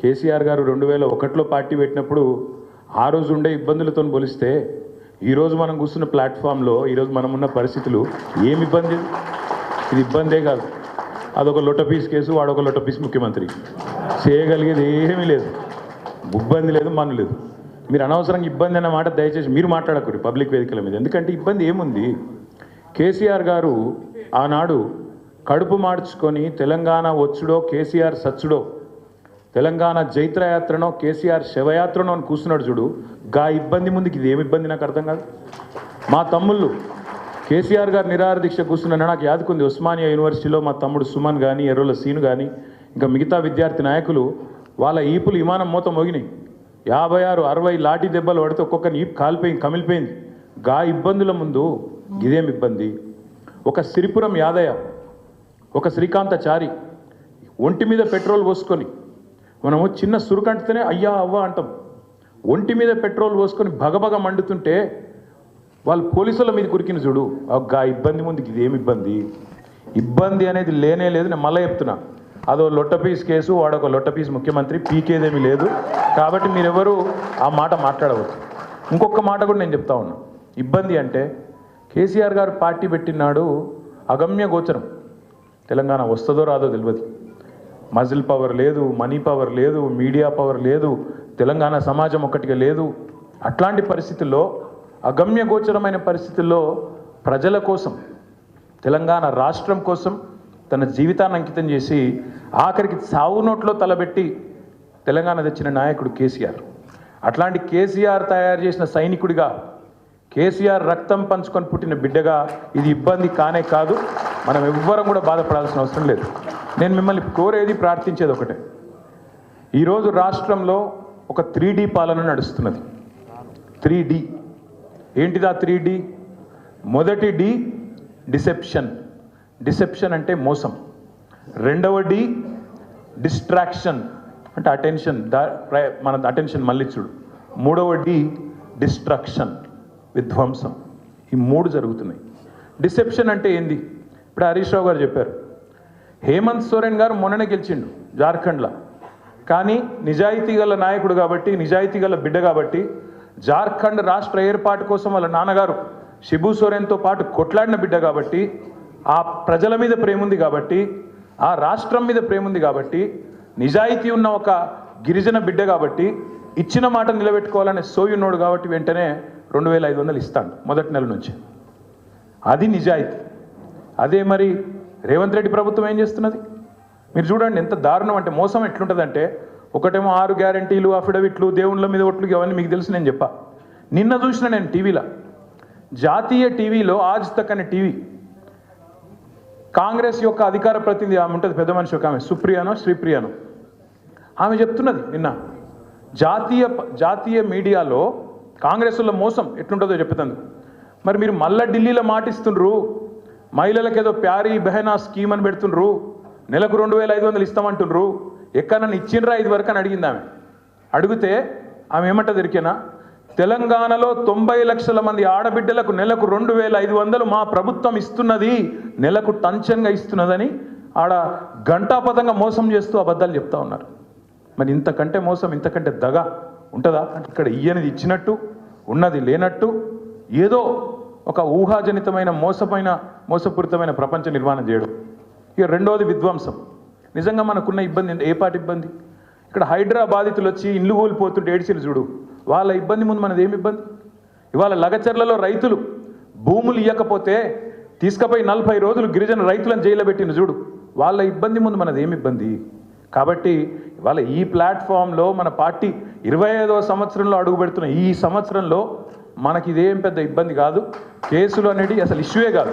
కేసీఆర్ గారు రెండు వేల ఒకటిలో పార్టీ పెట్టినప్పుడు ఆ రోజు ఉండే ఇబ్బందులతో పోలిస్తే ఈరోజు మనం కూర్చున్న ప్లాట్ఫామ్లో ఈరోజు మనం ఉన్న పరిస్థితులు ఏమి ఇబ్బంది? ఇది ఇబ్బందే కాదు. అదొక లొటపీస్ కేసు వాడొక లొటపీస్ ముఖ్యమంత్రి. చేయగలిగేది ఏమీ లేదు. ఇబ్బంది లేదు మన లేదు. మీరు అనవసరంగా ఇబ్బంది అన్న మాట దయచేసి మీరు మాట్లాడకూడదు పబ్లిక్ వేదికల మీద. ఎందుకంటే ఇబ్బంది ఏముంది? కేసీఆర్ గారు ఆనాడు కడుపు మార్చుకొని తెలంగాణ వచ్చుడో కేసీఆర్ సచ్చుడో తెలంగాణ జైత్రయాత్రనో కేసీఆర్ శవయాత్రనో అని కూర్చున్నాడు చూడు. గా ఇబ్బంది ముందుకి ఇది ఏమి ఇబ్బంది నాకు అర్థం కాదు. మా తమ్ముళ్ళు కేసీఆర్ గారు నిరాహార దీక్ష కూర్చున్న నాకు యాదుకుంది ఉస్మానియా యూనివర్సిటీలో మా తమ్ముడు సుమన్ కానీ ఎర్రుల సీను కానీ ఇంకా మిగతా విద్యార్థి నాయకులు వాళ్ళ ఈపులు విమానం మూత మోగినాయి. యాభై ఆరు అరవై లాఠీ దెబ్బలు పడితే ఒక్కొక్కరిని ఈపు కాలిపోయింది కమిలిపోయింది. గా ఇబ్బందుల ముందు ఇదేం ఇబ్బంది? ఒక సిరిపురం యాదయ్య ఒక శ్రీకాంతచారి ఒంటి మీద పెట్రోల్ పోసుకొని మనము చిన్న సురుకంటితేనే అయ్యా అవ్వ అంటాం. ఒంటి మీద పెట్రోల్ పోసుకొని భగభగ మండుతుంటే వాళ్ళు పోలీసుల మీద కురికిన చూడు. ఆ ఇబ్బంది ముందుకి ఇది ఏమి ఇబ్బంది? ఇబ్బంది అనేది లేనే లేదు నేను మళ్ళీ చెప్తున్నా. అదో లొట్టపీస్ కేసు వాడొక లొట్టపీస్ ముఖ్యమంత్రి పీకేదేమీ లేదు. కాబట్టి మీరెవరు ఆ మాట మాట్లాడవచ్చు ఇంకొక మాట కూడా నేను చెప్తా ఉన్నా. ఇబ్బంది అంటే కేసీఆర్ గారు పార్టీ పెట్టినాడు అగమ్య గోచరం. తెలంగాణ వస్తుందో రాదో తెలియదు మజిల్ పవర్ లేదు మనీ పవర్ లేదు మీడియా పవర్ లేదు తెలంగాణ సమాజం ఒక్కటిగా లేదు. అట్లాంటి పరిస్థితుల్లో అగమ్యగోచరమైన పరిస్థితుల్లో ప్రజల కోసం తెలంగాణ రాష్ట్రం కోసం తన జీవితాన్ని అంకితం చేసి ఆఖరికి సావు నోట్లో తలబెట్టి తెలంగాణ తెచ్చిన నాయకుడు కేసీఆర్. అట్లాంటి కేసీఆర్ తయారు చేసిన సైనికుడిగా కేసీఆర్ రక్తం పంచుకొని పుట్టిన బిడ్డగా ఇది ఇబ్బంది కానే కాదు. మనం ఎవ్వరం కూడా బాధపడాల్సిన అవసరం లేదు. నేను మిమ్మల్ని కోరేది ప్రార్థించేది ఒకటే. ఈరోజు రాష్ట్రంలో ఒక త్రీ పాలన నడుస్తున్నది. Three D. ఏంటిదా three D? మొదటి డి డిసెప్షన్. డిసెప్షన్ అంటే మోసం. రెండవ డి డిస్ట్రాక్షన్. అంటే అటెన్షన్ మన అటెన్షన్ మళ్ళించుడు మూడవ డి డిస్ట్రక్షన్ విధ్వంసం. ఈ మూడు జరుగుతున్నాయి. డిసెప్షన్ అంటే ఏంది? ఇప్పుడు హరీష్ రావు గారు చెప్పారు. హేమంత్ సోరెన్ గారు మొన్ననే గెలిచిండు జార్ఖండ్లో. కానీ నిజాయితీ గల నాయకుడు కాబట్టి నిజాయితీ గల బిడ్డ కాబట్టి జార్ఖండ్ రాష్ట్ర ఏర్పాటు కోసం వాళ్ళ నాన్నగారు షిబు సోరెన్తో పాటు కొట్లాడిన బిడ్డ కాబట్టి ఆ ప్రజల మీద ప్రేమ ఉంది కాబట్టి ఆ రాష్ట్రం మీద ప్రేమ ఉంది కాబట్టి నిజాయితీ ఉన్న ఒక గిరిజన బిడ్డ కాబట్టి ఇచ్చిన మాట నిలబెట్టుకోవాలనే సోయున్నోడు కాబట్టి వెంటనే రెండు వేల ఐదు వందలు ఇస్తాడు మొదటి నెల నుంచి. అది నిజాయితీ. అదే మరి రేవంత్ రెడ్డి ప్రభుత్వం ఏం చేస్తున్నది? మీరు చూడండి ఎంత దారుణం అంటే మోసం ఎట్లుంటుందంటే ఒకటేమో ఆరు గ్యారంటీలు అఫిడవిట్లు దేవుళ్ళ మీద ఒట్లు అవన్నీ మీకు తెలుసు నేను చెప్పా. నిన్న చూసిన నేను టీవీలో. జాతీయ టీవీలో ఆజ్ తక్ అనే టీవీ. కాంగ్రెస్ యొక్క అధికార ప్రతినిధి ఆమె ఉంటుంది పెద్ద మనిషి ఒక ఆమె సుప్రియానో శ్రీప్రియానో. ఆమె చెప్తున్నది నిన్న. జాతీయ జాతీయ మీడియాలో కాంగ్రెస్లో మోసం ఎట్లుంటుందో చెప్తుంది మరి మీరు మళ్ళా ఢిల్లీలో మాటిస్తుండ్రు? మహిళలకు ఏదో ప్యారీ బెహనా స్కీమ్ అని పెడుతుండ్రు. నెలకు రెండు వేల ఐదు వందలు ఇస్తామంటుండ్రు. ఎక్కడన్నా ఇచ్చిండ్రా ఇది వరకు అని అడిగింది ఆమె. అడిగితే ఆమె ఏమంటా ఎరికేనా తెలంగాణలో తొంభై లక్షల మంది ఆడబిడ్డలకు నెలకు రెండు వేల ఐదు వందలు మా ప్రభుత్వం ఇస్తున్నది నెలకు టంచన్గా ఇస్తున్నదని ఆడ గంటాపదంగా మోసం చేస్తూ అబద్ధాలు చెప్తా ఉన్నారు. మరి ఇంతకంటే మోసం ఇంతకంటే దగ ఉంటుందా? ఇక్కడ ఇయ్యనిది ఇచ్చినట్టు ఉన్నది లేనట్టు ఏదో ఒక ఊహాజనితమైన మోసమైన మోసపూరితమైన ప్రపంచ నిర్మాణం చేయడం. ఇక రెండోది విధ్వంసం. నిజంగా మనకున్న ఇబ్బంది ఏ పాటి ఇబ్బంది? ఇక్కడ హైడ్రా బాధితులు వచ్చి ఇల్లు కూలిపోతుంటే ఏడ్చిలు చూడు. వాళ్ళ ఇబ్బంది ముందు మనది ఏమి ఇబ్బంది? ఇవాళ లగచర్లలో రైతులు భూములు ఇవ్వకపోతే తీసుకపోయి నలభై రోజులు గిరిజన రైతులను జైల్లో పెట్టిన చూడు. వాళ్ళ ఇబ్బంది ముందు మనది ఏమి ఇబ్బంది? కాబట్టి ఇవాళ ఈ ప్లాట్ఫామ్లో మన పార్టీ ఇరవై ఐదవ సంవత్సరంలో అడుగు పెడుతున్న ఈ సంవత్సరంలో మనకి ఇదేం పెద్ద ఇబ్బంది కాదు. కేసులు అనేది అసలు ఇష్యూయే కాదు.